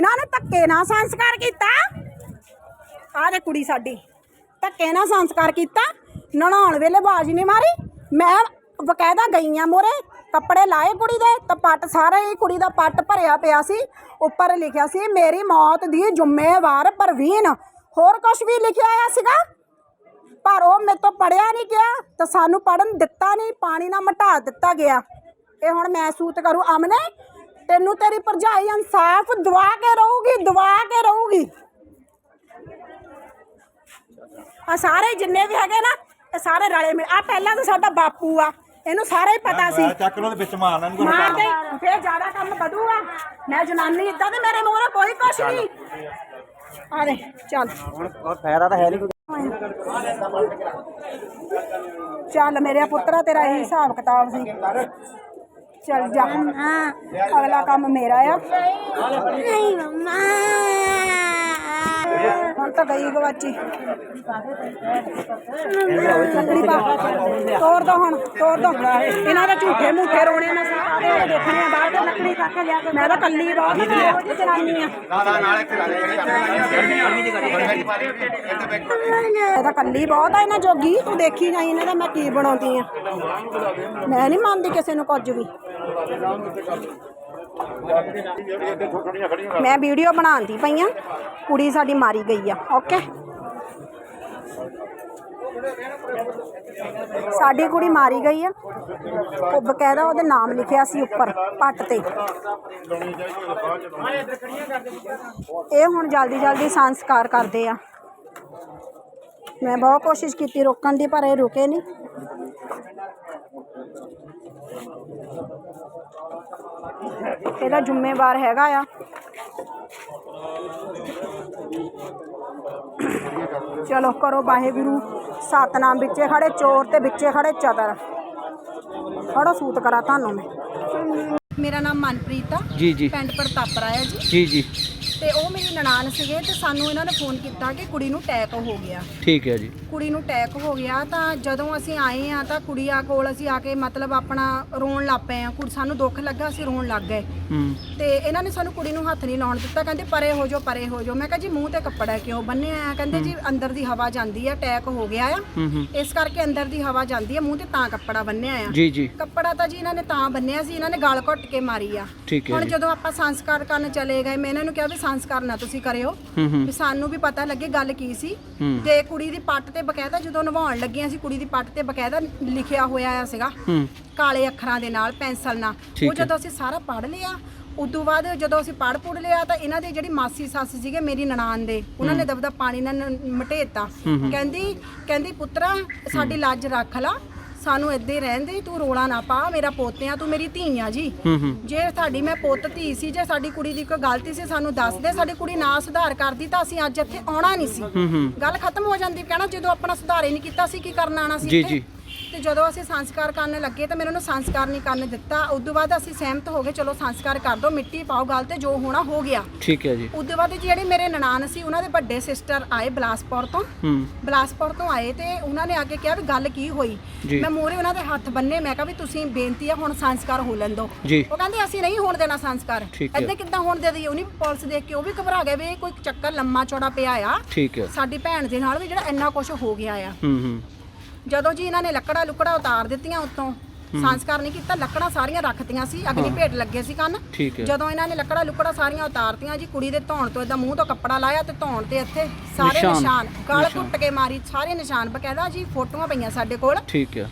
ਇਹਨਾਂ ਨੇ ਧੱਕੇ ਨਾਲ ਸੰਸਕਾਰ ਕੀਤਾ। ਆਹ ਦੇ ਕੁੜੀ ਸਾਡੀ। ਧੱਕੇ ਨਾਲ ਸੰਸਕਾਰ ਕੀਤਾ। ਨਹਾਉਣ ਵੇਲੇ ਬਾਜ ਨਹੀਂ ਮਾਰੀ। ਮੈਂ ਬਕਾਇਦਾ ਗਈ ਆ ਮੋਰੇ। ਕੱਪੜੇ ਲਾਏ ਕੁੜੀ ਦੇ ਤਾਂ ਪੱਟ ਸਾਰਾ ਹੀ ਕੁੜੀ ਦਾ ਪੱਟ ਭਰਿਆ ਪਿਆ ਸੀ। ਉੱਪਰ ਲਿਖਿਆ ਸੀ, ਮੇਰੀ ਮੌਤ ਦੀ ਜ਼ਿੰਮੇਵਾਰ ਪ੍ਰਵੀਨ। ਹੋਰ ਕੁਝ ਵੀ ਲਿਖਿਆ ਆਇਆ ਸੀਗਾ? ਪਰ ਉਹ ਮੇਰੇ ਤੋਂ ਪੜਿਆ ਨਹੀਂ ਗਿਆ ਤਾਂ ਸਾਨੂੰ ਪੜਨ ਦਿੱਤਾ ਨਹੀਂ, ਪਾਣੀ ਨਾਲ ਮਟਾ ਦਿੱਤਾ ਗਿਆ। ਇਹ ਹੁਣ ਮਹਿਸੂਸ ਕਰੂ, ਅਮਨੇ। ਤੈਨੂੰ ਤੇਰੀ ਭਰਜਾਈ ਇਨਸਾਫ ਦਵਾ ਕੇ ਰਹੂਗੀ ਦਵਾ ਕੇ ਰਹੂਗੀ। ਆ ਸਾਰੇ ਜਿੰਨੇ ਵੀ ਹੈਗੇ ਨਾ ਇਹ ਸਾਰੇ ਰਲੇ ਮਿਲ ਆ ਪਹਿਲਾਂ ਤਾਂ ਸਾਡਾ ਬਾਪੂ ਆ ਇਹਨੂੰ ਸਾਰਾ ਹੀ ਪਤਾ ਸੀ। ਚੱਕ ਲੋ ਤੇ ਵਿੱਚ ਮਾਰਨਾ ਇਹਨੂੰ ਕੋਈ ਮਾਰ ਦੇ ਫੇਰ ਜ਼ਿਆਦਾ ਕੰਮ ਵਧੂਗਾ ਮੈਂ ਜਨਾਨੀ ਇਦਾਂ ਤੇ ਮੇਰੇ ਮੂਹਰੇ ਕੋਈ ਕੁਛ ਨਹੀਂ। ਆ ਦੇ ਚੱਲ। ਉਹ ਫਾਇਦਾ ਤਾਂ ਹੈ ਨਹੀਂ ਚੱਲ ਮੇਰੇ ਪੁੱਤਰਾ ਤੇਰਾ ਇਹੀ ਹਿਸਾਬ ਕਿਤਾਬ ਸੀ। ਚੱਲ ਜਾ। ਅਗਲਾ ਕੰਮ ਮੇਰਾ ਆ। ਨਹੀਂ ਮੰਮਾ। ਹੁਣ ਤਾਂ ਗਈ ਗਵਾਚੀ। ਲੱਕੜੀ ਪਾ। ਤੋੜ ਦੋ ਹੁਣ ਤੋੜ ਦੋ। ਇਹਨਾਂ ਦੇ ਝੂਠੇ ਮੂਠੇ ਰੋਣੇ ਮੈਂ ਸਾਰੇ ਦੇਖਣੇ ਆ ਬਾਹਰ ਤੇ ਲੱਕੜੀ ਕੱਟ ਕੇ ਲਿਆ ਕੇ। ਮੈਂ ਤਾਂ ਕੱਲੀ ਬਹੁਤ ਜਨਾਨੀ ਆ। ਇਹ ਤਾਂ ਕੱਲੀ ਬਹੁਤ ਆ ਇਹਨਾਂ ਜੋਗੀ। ਤੂੰ ਦੇਖੀ ਜਾਈ ਇਹਨਾਂ ਦਾ ਮੈਂ ਕੀ ਬਣਾਉਂਦੀ ਆ। ਮੈਂ ਨਹੀਂ ਮੰਨਦੀ ਕਿਸੇ ਨੂੰ ਕੁਝ ਵੀ। ਮੈਂ ਵੀਡੀਓ ਬਣਾਉਂਦੀ ਪਈ ਆ। ਕੁੜੀ ਸਾਡੀ ਮਾਰੀ ਗਈ ਆ ਓਕੇ ਸਾਡੀ ਕੁੜੀ ਮਾਰੀ ਗਈ ਆ। ਉਹ ਬਕਾਇਦਾ ਉਹਦੇ ਨਾਮ ਲਿਖਿਆ ਸੀ ਉੱਪਰ, ਪੱਟ ਤੇ। ਇਹ ਹੁਣ ਜਲਦੀ ਜਲਦੀ ਸੰਸਕਾਰ ਕਰਦੇ ਆ। ਮੈਂ ਬਹੁਤ ਕੋਸ਼ਿਸ਼ ਕੀਤੀ ਰੋਕਣ ਦੀ, ਪਰ ਇਹ ਰੁਕੇ ਨਹੀਂ। ਇਹਦਾ ਜ਼ਿੰਮੇਵਾਰ ਹੈਗਾ ਆ। ਚਲੋ ਕਰੋ ਵਾਹਿਗੁਰੂ ਸਤਨਾਮ ਵਿੱਚੇ ਖੜੇ ਚੋਰ ਤੇ ਵਿੱਚੇ ਖੜੇ ਚਤਰ ਖੜੋ ਸੂਤ ਕਰਾ ਤੁਹਾਨੂੰ ਮੈਂ। ਮੇਰਾ ਨਾਮ ਮਨਪ੍ਰੀਤ ਆ। ਜੀ ਜੀ। ਪਿੰਡ ਪ੍ਰਤਾਪਰਾ ਹੈ ਜੀ। ਜੀ ਜੀ। ਤੇ ਉਹ ਮੇਰੀ ਨਨਾਣ ਸੀਗੇ ਤੇ ਸਾਨੂੰ ਇਹਨਾਂ ਨੇ ਫੋਨ ਕੀਤਾ ਕਿ ਕੁੜੀ ਨੂੰ ਅਟੈਕ ਹੋ ਗਿਆ। ਠੀਕ ਹੈ ਜੀ। ਕੁੜੀ ਨੂੰ ਅਟੈਕ ਹੋ ਗਿਆ ਤਾਂ ਜਦੋਂ ਅਸੀਂ ਆਏ ਆ ਤਾਂ ਕੁੜੀਆਂ ਕੋਲ ਅਸੀਂ ਆ ਕੇ ਮਤਲਬ ਆਪਣਾ ਰੋਣ ਲੱਗ ਪਏ ਆ ਕੁੜੀ ਸਾਨੂੰ ਦੁੱਖ ਲੱਗਾ ਅਸੀਂ ਰੋਣ ਲੱਗ ਗਏ। ਹੂੰ। ਤੇ ਇਹਨਾਂ ਨੇ ਸਾਨੂੰ ਕੁੜੀ ਨੂੰ ਹੱਥ ਨਹੀਂ ਲਾਉਣ ਦਿੱਤਾ। ਕਹਿੰਦੇ ਪਰੇ ਹੋ ਜਾਓ ਪਰੇ ਹੋ ਜਾਓ। ਮੈਂ ਕਿਹਾ ਜੀ ਮੂੰਹ ਤੇ ਕੱਪੜਾ ਕਿਉਂ ਬੰਨਿਆ ਆ? ਕਹਿੰਦੇ ਜੀ ਅੰਦਰ ਦੀ ਹਵਾ ਜਾਂਦੀ ਆ ਅਟੈਕ ਹੋ ਗਿਆ ਆ। ਹੂੰ ਹੂੰ। ਇਸ ਕਰਕੇ ਅੰਦਰ ਦੀ ਹਵਾ ਜਾਂਦੀ ਆ ਮੂੰਹ ਤੇ ਤਾਂ ਕੱਪੜਾ ਬੰਨਿਆ ਆ। ਜੀ ਜੀ। ਕੱਪੜਾ ਤਾਂ ਜੀ ਇਹਨਾਂ ਨੇ ਤਾਂ ਬੰਨਿਆ ਸੀ ਇਹਨਾਂ ਨੇ ਗਲ ਘੁੱਟ ਕੇ ਮਾਰੀ ਆ। ਠੀਕ ਹੈ ਹੁਣ ਜੀ। ਜਦੋਂ ਆਪਾਂ ਸੰਸਕਾਰ ਕਰਨ ਚਲੇ ਗਏ ਮੈਂ ਇਹਨਾਂ ਨੂੰ ਕਿਹਾ ਵੀ ਸੰਸਕਾਰ ਨਾ ਤੁਸੀਂ ਕਰਿਓ। ਵੀ ਸਾਨੂੰ ਵੀ ਪਤਾ ਲੱਗੇ ਗੱਲ ਕੀ ਸੀ। ਤੇ ਕੁੜੀ ਦੀ ਪੱਟ ਤੇ ਬਕਾਇਦਾ ਜਦੋਂ ਨਵਾਉਣ ਲੱਗੀਆਂ ਸੀ ਕੁੜੀ ਦੀ ਪੱਟ ਤੇ ਬਕਾਇਦਾ ਲਿਖਿਆ ਹੋਇਆ ਆ ਸੀਗਾ। ਕਾਲੇ ਅੱਖਰਾਂ ਦੇ ਨਾਲ ਪੈਨਸਲ ਨਾਲ। ਉਹ। ਜਦੋਂ ਅਸੀਂ ਸਾਰਾ ਪੜ੍ਹ ਲਿਆ ਉਦੋਂ ਬਾਅਦ ਜਦੋਂ ਅਸੀਂ ਪੜ੍ਹ ਪੁੜ ਲਿਆ ਤਾਂ ਇਹਨਾਂ ਦੇ ਜਿਹੜੀ ਮਾਸੀ ਸੱਸ ਸੀਗੇ ਮੇਰੀ ਨਨਾਣ ਦੇ ਉਹਨਾਂ ਨੇ ਦਬਦਾ ਪਾਣੀ ਨਾਲ ਮਟੇਤਾ। ਕਹਿੰਦੀ ਕਹਿੰਦੀ ਪੁੱਤਰਾ ਸਾਡੀ ਲੱਜ ਰੱਖ ਲਾ। ਸਾਨੂੰ ਇੱਦਾਂ ਹੀ ਰਹਿਣ ਦੇ ਤੂੰ ਰੋਲਾ ਨਾ ਪਾ ਮੇਰਾ ਪੋਤਿਆਂ ਤੂੰ ਮੇਰੀ ਧੀ ਆ ਜੀ ਹੂੰ ਹੂੰ ਜੇ ਸਾਡੀ ਮੈਂ ਪੁੱਤ ਧੀ ਸੀ ਜੇ ਸਾਡੀ ਕੁੜੀ ਦੀ ਕੋਈ ਗਲਤੀ ਸੀ ਸਾਨੂੰ ਦੱਸ ਦੇ ਸਾਡੀ ਕੁੜੀ ਨਾ ਸੁਧਾਰ ਕਰਦੀ ਤਾਂ ਅਸੀਂ ਅੱਜ ਇੱਥੇ ਆਉਣਾ ਨਹੀਂ ਸੀ ਗੱਲ ਖਤਮ ਹੋ ਜਾਂਦੀ ਕਹਿਣਾ ਜਦੋਂ ਆਪਣਾ ਸੁਧਾਰ ਹੀ ਨਹੀਂ ਕੀਤਾ ਸੀ ਕੀ ਕਰਨ ਆਣਾ ਸੀ ਜੀ, ਇੱਥੇ? ਜੀ। ਤੇ ਜਦੋਂ ਅਸੀਂ ਸੰਸਕਾਰ ਕਰਨ ਲੱਗੇ ਤਾਂ ਮੈਨੂੰ ਉਹਨੂੰ ਸੰਸਕਾਰ ਨਹੀਂ ਕਰਨ ਦਿੱਤਾ। ਉਦੋਂ ਬਾਅਦ ਅਸੀਂ ਸਹਿਮਤ ਹੋ ਗਏ ਚਲੋ ਸੰਸਕਾਰ ਕਰ ਦੋ ਮਿੱਟੀ ਪਾਓ ਗੱਲ ਤੇ ਜੋ ਹੋਣਾ ਹੋ ਗਿਆ। ਠੀਕ ਹੈ ਜੀ। ਉਦੋਂ ਬਾਅਦ ਜਿਹੜੇ ਮੇਰੇ ਨਨਾਣ ਸੀ ਉਹਨਾਂ ਦੇ ਵੱਡੇ ਸਿਸਟਰ ਆਏ ਬਲਾਸਪੁਰ ਤੋਂ। ਹੂੰ। ਬਲਾਸਪੁਰ ਤੋਂ ਆਏ ਤੇ ਉਹਨਾਂ ਨੇ ਆ ਕੇ ਕਿਹਾ ਵੀ ਗੱਲ ਕੀ ਹੋਈ? ਜੀ। ਮੈਂ ਮੂਹਰੇ ਉਹਨਾਂ ਦੇ ਹੱਥ ਬੰਨੇ ਮੈਂ ਕਿਹਾ ਵੀ ਤੁਸੀਂ ਬੇਨਤੀ ਆ ਹੁਣ ਸੰਸਕਾਰ ਹੋ ਲੈਣ ਦਿਓ ਜੀ। ਉਹ ਕਹਿੰਦੇ ਅਸੀਂ ਨਹੀਂ ਹੋਣ ਦੇਣਾ ਸੰਸਕਾਰ। ਠੀਕ ਹੈ। ਏਦਾਂ ਕਿੱਦਾਂ ਹੋਣ ਦੇ ਦਈਏ? ਉਹਨੀ ਪੁਲਿਸ ਦੇਖ ਕੇ ਉਹ ਵੀ ਘਬਰਾ ਗਏ ਵੀ ਇਹ ਕੋਈ ਚੱਕਰ ਲੰਮਾ ਚੌੜਾ ਪਿਆ ਆ। ਠੀਕ ਹੈ। ਸਾਡੀ ਭੈਣ ਦੇ ਨਾਲ ਵੀ ਜਿਹੜਾ ਇੰਨਾ ਕੁਝ ਹੋ ਗਿਆ ਆ। ਹੂੰ ਹੂੰ। ਜਦੋਂ ਜੀ ਇਹਨਾਂ ਨੇ ਲੱਕੜਾ ਲੁਕੜਾ ਉਤਾਰ ਦਿੱਤੀਆਂ ਉੱਤੋਂ ਸੰਸਕਾਰ ਨਹੀਂ ਕੀਤਾ ਲੱਕੜਾਂ ਸਾਰੀਆਂ ਰੱਖਤੀਆਂ ਸੀ ਅਗਨੀ ਭੇਟ ਲੱਗੇ ਸੀ ਕੰਨ। ਠੀਕ ਹੈ। ਜਦੋਂ ਇਹਨਾਂ ਨੇ ਲੱਕੜਾ ਲੁਕੜਾ ਸਾਰੀਆਂ ਉਤਾਰਤੀਆਂ ਜੀ ਕੁੜੀ ਦੇ ਧੌਣ ਤੋਂ ਇਦਾਂ ਮੂੰਹ ਤੋਂ ਕੱਪੜਾ ਲਾਇਆ ਤੇ ਧੌਣ ਤੇ ਇੱਥੇ ਸਾਰੇ ਨਿਸ਼ਾਨ। ਨਿਸ਼ਾਨ ਗਲ ਘੁੱਟ ਕੇ ਮਾਰੀ ਸਾਰੇ ਨਿਸ਼ਾਨ ਬਕਾਇਦਾ ਜੀ ਫੋਟੋਆਂ ਪਈਆਂ ਸਾਡੇ ਕੋਲ। ਠੀਕ ਹੈ।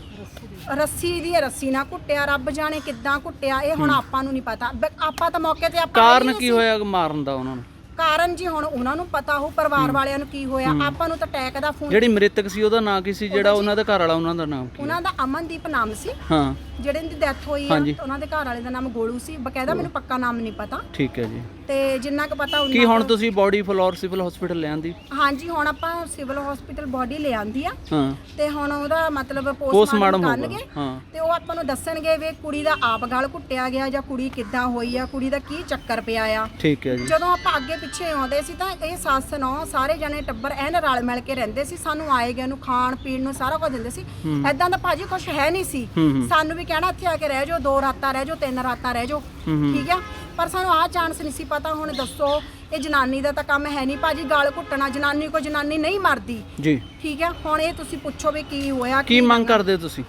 ਰੱਸੀ ਦੀ ਰੱਸੀ ਨਾਲ ਕੁੱਟਿਆ ਰੱਬ ਜਾਣੇ ਕਿੱਦਾਂ ਕੁੱਟਿਆ ਇਹ ਹੁਣ ਆਪਾਂ ਨੂੰ ਨਹੀਂ ਪਤਾ। ਬ- ਆਪਾਂ ਤਾਂ ਮੌਕੇ ਤੇ ਆਪਾਂ ਕਾਰਨ ਕੀ। ਹੋਇਆ ਮਾਰਨ ਦਾ ਉਹਨਾਂ ਨੂੰ? ਕਾਰਨ ਜੀ ਹੁਣ ਉਹਨਾਂ ਨੂੰ ਪਤਾ ਹੋ ਪਰਿਵਾਰ ਵਾਲਿਆਂ ਨੂੰ ਕੀ ਹੋਇਆ ਆਪਾਂ ਨੂੰ ਤਾਂ ਅਟੈਕ ਦਾ ਫੋਨ ਜਿਹੜੀ ਮ੍ਰਿਤਕ ਸੀ ਉਹਦਾ ਨਾਂ ਕੀ ਸੀ? ਜਿਹੜਾ ਉਹਨਾਂ ਦਾ ਘਰ ਵਾਲਾ ਉਹਨਾਂ ਦਾ ਨਾਮ ਕੀ ਉਹਨਾਂ ਦਾ ਅਮਨਦੀਪ ਨਾਮ ਸੀ। ਹਾਂ। ਜਿਹੜੇ ਦੀ ਡੈਥ ਹੋਈ ਆ ਹਾਂਜੀ। ਉਹਨਾਂ ਦੇ ਘਰ ਵਾਲੇ ਦਾ ਨਾਮ ਗੋਲੂ ਸੀ। ਬਕਾਇਦਾ ਮੈਨੂੰ ਪੱਕਾ ਨਾਮ ਨਹੀਂ ਪਤਾ। ਠੀਕ ਹੈ ਜੀ। ਤੇ ਜਿੰਨਾ ਕੁ ਪਤਾ ਕੀ ਉਹਨਾਂ ਹੁਣ ਤੁਸੀਂ ਬੋਡੀ ਫਲੋਰ ਸਿਵਲ ਹਸਪੀਟਲ ਲਿਆਂਦੀ ਹਾਂਜੀ ਹੁਣ ਆਪਾਂ ਸਿਵਲ ਹਸਪੀਟਲ ਬੋਡੀ ਲੈ ਆਂਦੀ ਆ। ਹਾਂ। ਤੇ ਹੁਣ ਉਹਦਾ ਮਤਲਬ ਪੋਸਟਮਾਰਟਮ ਕਰਨਗੇ। ਹਾਂ। ਤੇ ਉਹ ਆਪਾਂ ਨੂੰ ਦੱਸਣਗੇ ਵੀ ਕੁੜੀ ਦਾ ਆਪ ਗਲ ਘੁੱਟਿਆ ਗਿਆ ਜਾਂ ਕੁੜੀ ਕਿੱਦਾਂ ਹੋਈ ਆ ਕੁੜੀ ਦਾ ਕੀ ਚੱਕਰ ਪਿਆ ਆ। ਠੀਕ ਹੈ ਜੀ। ਜਦੋਂ ਆਪਾਂ ਅੱਗੇ ਪਿੱਛੇ ਆਉਂਦੇ ਸੀ ਤਾਂ ਇਹ ਸੱਸ ਨੌ ਸਾਰੇ ਜਣੇ ਟੱਬਰ ਐਨ ਰਲ ਮਿਲ ਕੇ ਰਹਿੰਦੇ ਸੀ। ਸਾਨੂੰ ਆਏ ਗਏ ਨੂੰ ਖਾਣ ਪੀਣ ਨੂੰ ਸਾਰਾ ਕੁਝ ਦਿੰਦੇ ਸੀ। ਐਦਾਂ ਦਾ ਭਾਜੀ ਕੁਝ ਹੈ ਨਹੀਂ ਸੀ। ਸਾਨੂੰ ਵੀ ਕਹਿਣਾ ਇੱਥੇ ਆ ਕੇ ਰਹਿ ਜਾਓ ਦੋ ਰਾਤਾਂ ਰਹਿ ਜਾਓ ਤਿੰਨ ਰਾਤਾਂ ਰਹਿ ਜਾਓ। ਠੀਕ ਆ? ਪਰ ਸਾਨੂੰ ਆਹ ਚਾਂਸ ਨਹੀਂ ਸੀ ਪਤਾ ਹੁਣ ਦੱਸੋ ਇਹ ਜਨਾਨੀ ਦਾ ਤਾਂ ਕੰਮ ਹੈ ਨਹੀਂ। ਭਾਜੀ ਗਾਲ ਘੁੱਟਣਾ ਜਨਾਨੀ ਕੋ ਜਨਾਨੀ ਨਹੀਂ ਮਰਦੀ। ਜੀ। ਠੀਕ ਹੈ ਹੁਣ ਇਹ ਤੁਸੀਂ ਪੁੱਛੋ ਵੀ ਕੀ ਹੋਇਆ ਕੀ ਮੰਗ ਕਰਦੇ ਹੋ ਤੁਸੀਂ?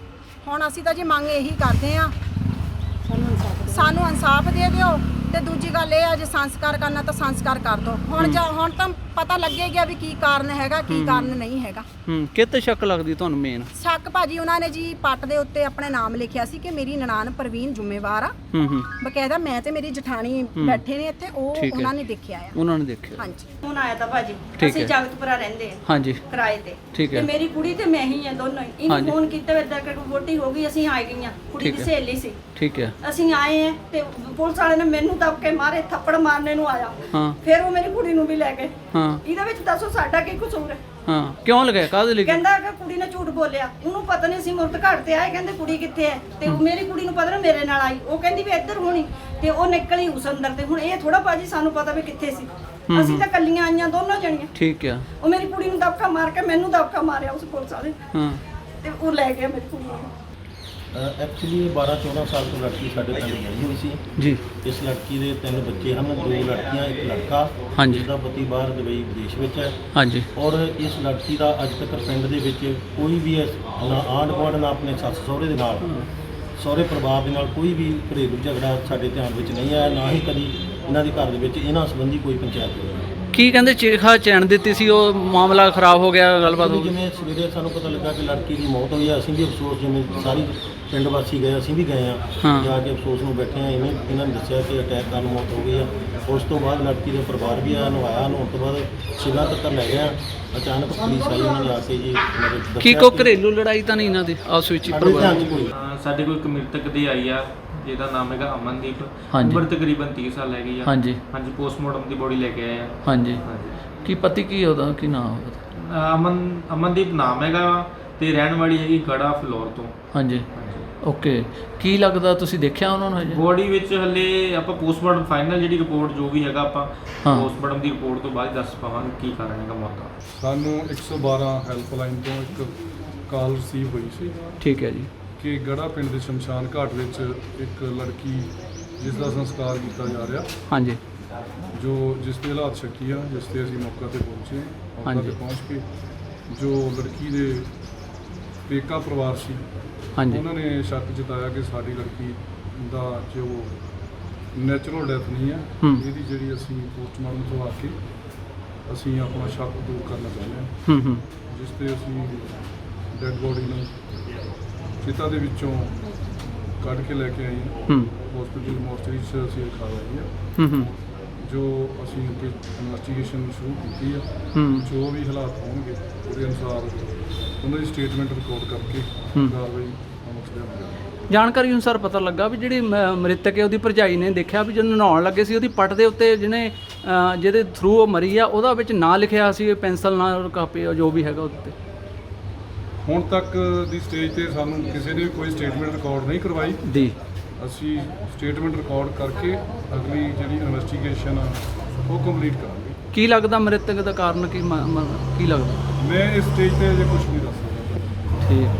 ਹੁਣ ਅਸੀਂ ਤਾਂ ਜੀ ਮੰਗ ਇਹੀ ਕਰਦੇ ਆ ਸਾਨੂੰ ਇਨਸਾਫ ਦੇ ਦਿਓ। ਤੇ ਦੂਜੀ ਗੱਲ ਇਹ ਆ ਜੇ ਸੰਸਕਾਰ ਕਰਨਾ ਤਾਂ ਸੰਸਕਾਰ ਕਰ ਦਿਓ ਹੁਣ ਜਾ ਹੁਣ ਤਾਂ ਪਤਾ ਲੱਗੇਗਾ ਵੀ ਕੀ ਕਾਰਨ ਹੈਗਾ ਕੀ ਕਾਰਨ ਨਹੀਂ ਹੈਗਾ। ਹੂੰ ਕਿਤੇ ਸ਼ੱਕ ਲੱਗਦੀ ਤੁਹਾਨੂੰ ਮੇਨ ਸ਼ੱਕ ਭਾਜੀ ਉਹਨਾਂ ਨੇ ਜੀ ਪੱਟ ਦੇ ਉੱਤੇ ਆਪਣੇ ਨਾਮ ਲਿਖਿਆ ਸੀ ਕਿ ਮੇਰੀ ਨਨਾਣ ਪ੍ਰਵੀਨ ਜ਼ਿੰਮੇਵਾਰ ਆ। ਹੂੰ ਹੂੰ। ਬਕਾਇਦਾ ਮੈਂ ਤੇ ਮੇਰੀ ਜਠਾਣੀ ਬੈਠੇ ਨੇ ਇੱਥੇ ਉਹ ਠੀਕ ਹੈ। ਉਹਨਾਂ ਨੇ ਦੇਖਿਆ ਆ। ਉਹਨਾਂ ਨੇ ਦੇਖਿਆ। ਹਾਂਜੀ। ਫੋਨ ਆਇਆ ਤਾਂ ਭਾਜੀ ਠੀਕ ਅਸੀਂ। ਜਗਤਪੁਰਾ ਰਹਿੰਦੇ ਆ ਹਾਂਜੀ। ਕਿਰਾਏ ਤੇ। ਠੀਕ ਹੈ। ਤੇ ਮੇਰੀ ਕੁੜੀ ਤੇ ਮੈਂ ਹੀ ਆ ਦੋਨੋਂ ਹੀ। ਹਾਂਜੀ। ਇਹਨੂੰ ਫੋਨ ਕੀਤਾ ਇਦਾਂ ਕਰਕੇ ਵੋਟੀ ਹੋ ਗਈ ਅਸੀਂ ਆ ਗਈਆਂ। ਕੁੜੀ ਠੀਕ ਦੀ ਹੈ। ਸਹੇਲੀ ਸੀ। ਠੀਕ ਹੈ। ਅਸੀਂ ਆਏ ਆ ਤੇ ਪੁਲਿਸ ਵਾਲੇ ਨੇ ਮੈਨੂੰ ਦਬਕੇ ਮਾਰੇ ਥੱਪੜ ਮਾਰਨੇ ਨੂੰ ਆਇਆ। ਹਾਂ। ਫਿਰ ਉਹ ਮੇਰੀ ਕੁੜੀ ਨੂੰ ਵੀ ਲੈ ਗਏ। ਹਾਂ। ਇਹਦੇ ਵਿੱਚ ਦੱਸੋ ਸਾਡਾ ਕੀ ਕਸੂਰ ਹੈ? ਹਾਂ। ਕਿਉਂ ਲਗਾਇਆ? ਕਾਹਦੇ ਲਈ? ਕਹਿੰਦਾ ਕਿ ਕੁੜੀ ਨੇ ਝੂਠ ਬੋਲਿਆ। ਉਹਨੂੰ ਪਤਾ ਨਹੀਂ ਸੀ ਮੁਰਤ ਘਾਟ ਤੇ ਆਏ ਕਹਿੰਦੇ ਕੁੜੀ ਕਿੱਥੇ ਹੈ? ਤੇ ਉਹ ਮੇਰੀ ਕੁੜੀ ਨੂੰ ਪਤਾ ਨਾ ਮੇਰੇ ਨਾਲ ਆਈ। ਉਹ ਕਹਿੰਦੀ ਵੀ ਇੱਧਰ ਹੋਣੀ। ਤੇ ਉਹ ਨਿਕਲੀ ਉਸ ਅੰਦਰ ਤੇ ਹੁਣ ਇਹ ਥੋੜਾ ਬਾਜੀ ਸਾਨੂੰ ਪਤਾ ਵੀ ਕਿੱਥੇ ਸੀ। ਅਸੀਂ ਤਾਂ ਕੱਲੀਆਂ ਆਈਆਂ ਦੋਨੋਂ ਜਣੀਆਂ। ਠੀਕ ਹੈ। ਉਹ ਮੇਰੀ ਕੁੜੀ ਨੂੰ ਦਬਕਾ ਮਾਰ ਕੇ ਮੈਨੂੰ ਦਬਕਾ ਮਾਰਿਆ ਉਸ ਪੁਲਿਸ ਵਾਲੇ ਹਾਂ। ਤੇ ਉਹ ਲੈ ਗਿਆ ਮੇਰੀ ਕੁੜੀ ਨੂੰ। ਐਕਚੁਅਲੀ 12 14 ਸਾਲ ਤੋਂ ਲੜਕੀ ਸਾਡੇ ਪਿੰਡ ਗਈ ਹੋਈ ਸੀ। ਜੀ। ਇਸ ਲੜਕੀ ਦੇ ਤਿੰਨ ਬੱਚੇ ਹਨ ਦੋ ਲੜਕੀਆਂ ਇੱਕ ਲੜਕਾ। ਹਾਂਜੀ। ਜਿਸਦਾ ਪਤੀ ਬਾਹਰ ਦੁਬਈ ਵਿਦੇਸ਼ ਵਿੱਚ ਹੈ। ਹਾਂਜੀ। ਔਰ ਇਸ ਲੜਕੀ ਦਾ ਅੱਜ ਤੱਕ ਪਿੰਡ ਦੇ ਵਿੱਚ ਕੋਈ ਵੀ ਇਸ- ਨਾ ਆਂਢ ਗੁਆਂਢ ਨਾ ਆਪਣੇ ਸੱਸ ਸਹੁਰੇ ਦੇ ਨਾਲ ਸਹੁਰੇ ਪਰਿਵਾਰ ਦੇ ਨਾਲ ਕੋਈ ਵੀ ਘਰੇਲੂ ਝਗੜਾ ਸਾਡੇ ਧਿਆਨ ਵਿੱਚ ਨਹੀਂ ਆਇਆ ਨਾ ਹੀ ਕਦੀ ਇਹਨਾਂ ਦੇ ਘਰ ਦੇ ਵਿੱਚ ਇਹਨਾਂ ਸੰਬੰਧੀ ਕੋਈ ਪੰਚਾਇਤ ਹੋਈ। ਕੀ ਕਹਿੰਦੇ ਚਿਖਾ ਚੈਨ ਦਿੱਤੀ ਸੀ ਉਹ ਮਾਮਲਾ ਖਰਾਬ ਹੋ ਗਿਆ ਗੱਲਬਾਤ ਹੋ ਗਈ? ਜਿਵੇਂ ਸਵੇਰੇ ਸਾਨੂੰ ਪਤਾ ਲੱਗਾ ਕਿ ਲੜਕੀ ਦੀ ਮੌਤ ਹੋਈ ਹੈ ਅਸੀਂ ਵੀ ਅਫਸੋਸ ਜਿਵੇਂ ਸਾਰੀ ਪਿੰਡ ਵਾਸੀ ਗਏ ਅਸੀਂ ਵੀ ਗਏ ਆ। ਹਾਂ। ਜਾ ਕੇ ਅਫਸੋਸ ਨੂੰ ਬੈਠੇ ਆ ਇਹਨਾਂ ਨੇ ਦੱਸਿਆ ਕਿ ਅਟੈਕ ਕਾਰਨ ਮੌਤ ਹੋ ਗਈ ਆ। ਉਸ ਤੋਂ ਬਾਅਦ ਲੜਕੀ ਦੇ ਪਰਿਵਾਰ ਵੀ ਆਇਆ ਨਵਾਇਆ ਨਹਾਉਣ ਤੋਂ ਬਾਅਦ ਸਿਵਲ ਤੱਕ ਲੈ ਗਿਆ। ਅਚਾਨਕ ਪੁਲਿਸ ਆਈ ਉਹਨਾਂ ਨੇ ਆ ਕੇ ਜੀ ਮਤਲਬ ਦੱਸਿਆ ਕੀ ਕੋ ਕਿ ਘਰੇਲੂ ਲੜਾਈ ਤਾਂ ਨਹੀਂ ਇਹਨਾਂ ਦੀ ਆਪਸ ਵਿੱਚ ਹੀ ਸਾਡੇ ਪਰਿਵਾਰ ਧਿਆਨ 'ਚ ਕੋਈ? ਅਹ ਸਾਡੇ ਕੋਲ ਇੱਕ ਮ੍ਰਿਤਕ ਦੀ ਆਈ ਆ ਜਿਹਦਾ ਨਾਮ ਹੈਗਾ ਅਮਨਦੀਪ। ਹਾਂਜੀ। ਉਮਰ ਤਕਰੀਬਨ 30 ਸਾਲ ਹੈਗੀ ਆ। ਹਾਂਜੀ। ਹਾਂਜੀ ਪੋਸਟਮਾਰਟਮ ਦੀ ਬੋਡੀ ਲੈ ਕੇ ਆਏ ਆ। ਹਾਂਜੀ। ਹਾਂਜੀ। ਕੀ ਪਤੀ ਕੀ ਉਹਦਾ? ਕੀ ਨਾਮ ਉਹਦਾ? ਅਹ ਅਮਨ ਅਮਨਦੀਪ ਨਾਮ ਹੈਗਾ। ਤੇ ਰਹਿਣ ਵਾਲੀ ਹੈਗੀ ਗੜਾ ਫਲੋਰ ਤੋਂ। ਹਾਂਜੀ। ਓਕੇ। ਕੀ ਲੱਗਦਾ ਤੁਸੀਂ ਦੇਖਿਆ ਉਹਨਾਂ ਨੂੰ ਹਜੇ? ਬੋਡੀ ਵਿੱਚ ਹਲੇ ਆਪਾਂ ਪੋਸਟਮਾਰਟਮ ਫਾਈਨਲ ਜਿਹੜੀ ਰਿਪੋਰਟ ਜੋ ਵੀ ਹੈਗਾ ਆਪਾਂ ਹਾਂ। ਪੋਸਟਮਾਰਟਮ ਦੀ ਰਿਪੋਰਟ ਤੋਂ ਬਾਅਦ ਦੱਸ ਪਾਵਾਂਗੇ ਕੀ ਕਾਰਨ ਹੈਗਾ ਮੌਤ। ਦਾ ਸਾਨੂੰ 112 ਹੈਲਪਲਾਈਨ ਤੋਂ ਇੱਕ ਕਾਲ ਰਿਸੀਵ ਹੋਈ ਸੀ। ਠੀਕ ਹੈ ਜੀ। ਕਿ ਗੜਾ ਪਿੰਡ ਦੇ ਸ਼ਮਸ਼ਾਨ ਘਾਟ ਵਿੱਚ ਇੱਕ ਲੜਕੀ ਜਿਸ ਦਾ ਸੰਸਕਾਰ ਕੀਤਾ ਜਾ ਰਿਹਾ। ਹਾਂਜੀ। ਜੋ ਜਿਸ ਦੇ ਹਾਲਾਤ ਸ਼ੱਕੀ ਆ ਜਿਸ ਤੇ ਅਸੀਂ ਮੌਕਾ ਤੇ ਪਹੁੰਚੇ ਮੌਕਾ ਹਾਂਜੀ। ਤੇ ਪਹੁੰਚ ਕੇ ਜੋ ਲੜਕੀ ਦੇ ਪੇਕਾ ਪਰਿਵਾਰ ਸੀ। ਹਾਂਜੀ। ਉਹਨਾਂ ਨੇ ਸ਼ੱਕ ਜਤਾਇਆ ਕਿ ਸਾਡੀ ਲੜਕੀ ਦਾ ਜੋ ਨੈਚੁਰਲ ਡੈਥ ਨਹੀਂ ਹੈ ਹੂੰ। ਇਹਦੀ ਜਿਹੜੀ ਅਸੀਂ ਪੋਸਟਮਾਰਟਮ ਤੋਂ ਆ ਕੇ ਅਸੀਂ ਆਪਣਾ ਸ਼ੱਕ ਦੂਰ ਕਰਨਾ ਚਾਹੁੰਦੇ ਹਾਂ। ਹੂੰ ਹੂੰ। ਜਿਸ ਤੇ ਅਸੀਂ ਡੈੱਡ ਬੋਡੀ ਨੂੰ ਚਿਤਾ ਦੇ ਵਿੱਚੋਂ ਕੱਢ ਕੇ ਲੈ ਕੇ ਆਏ ਹਾਂ। ਹੂੰ। ਹਸਪੀਟਲ ਮੋਰਚਰੀ 'ਚ ਅਸੀਂ ਰਖਾ ਲਈ ਹੈ। ਹੂੰ ਹੂੰ। ਜੋ ਅਸੀਂ ਅੱਗੇ ਇਨਵੈਸਟੀਗੇਸ਼ਨ ਸ਼ੁਰੂ ਕੀਤੀ ਹੈ ਹੂੰ। ਜੋ ਵੀ ਹਾਲਾਤ ਹੋਣਗੇ ਉਹਦੇ ਅਨੁਸਾਰ ਉਹਨਾਂ ਦੀ ਸਟੇਟਮੈਂਟ ਰਿਕਾਰਡ ਕਰਕੇ। ਕਾਰਵਾਈ ਅਮਲ 'ਚ ਲਿਆਵਾਂਗੇ ਜਾਣਕਾਰੀ ਅਨੁਸਾਰ ਪਤਾ ਲੱਗਾ ਵੀ ਜਿਹੜੀ ਮ- ਮ੍ਰਿਤਕ ਹੈ ਉਹਦੀ ਭਰਜਾਈ ਨੇ ਦੇਖਿਆ ਵੀ ਜਦੋਂ ਨਹਾਉਣ ਲੱਗੇ ਸੀ ਉਹਦੀ ਪੱਟ ਦੇ ਉੱਤੇ ਜਿਹਨੇ ਅ, ਜਿਹਦੇ ਥਰੂ ਉਹ ਮਰੀ ਆ ਉਹਦਾ ਵਿੱਚ ਨਾਂ ਲਿਖਿਆ ਸੀ ਪੈਨਸਲ ਨਾਲ ਕਾਪੀ ਜੋ ਵੀ ਹੈਗਾ ਉਹਦੇ ਤੇ ਹੁਣ ਤੱਕ ਦੀ ਸਟੇਜ ਤੇ ਸਾਨੂੰ ਕਿਸੇ ਨੇ ਵੀ ਕੋਈ ਸਟੇਟਮੈਂਟ ਰਿਕਾਰਡ ਨਹੀਂ ਕਰਵਾਈ। ਦੀ ਅਸੀਂ ਸਟੇਟਮੈਂਟ ਰਿਕਾਰਡ ਕਰਕੇ ਅਗਲੀ ਜਿਹੜੀ ਇਨਵੈਸਟੀਗੇਸ਼ਨ ਆ ਉਹ ਕੰਪਲੀਟ ਕਰਾਂਗੇ। ਕੀ ਲੱਗਦਾ ਮ੍ਰਿਤਕ ਦਾ ਕਾਰਨ ਕੀ ਮ- ਮ- ਕੀ ਲੱਗਦਾ? ਮੈਂ ਇਸ ਸਟੇਜ ਤੇ ਅਜੇ ਕੁਝ ਨਹੀਂ ਦੱਸ ਸਕਦਾ ਠੀਕ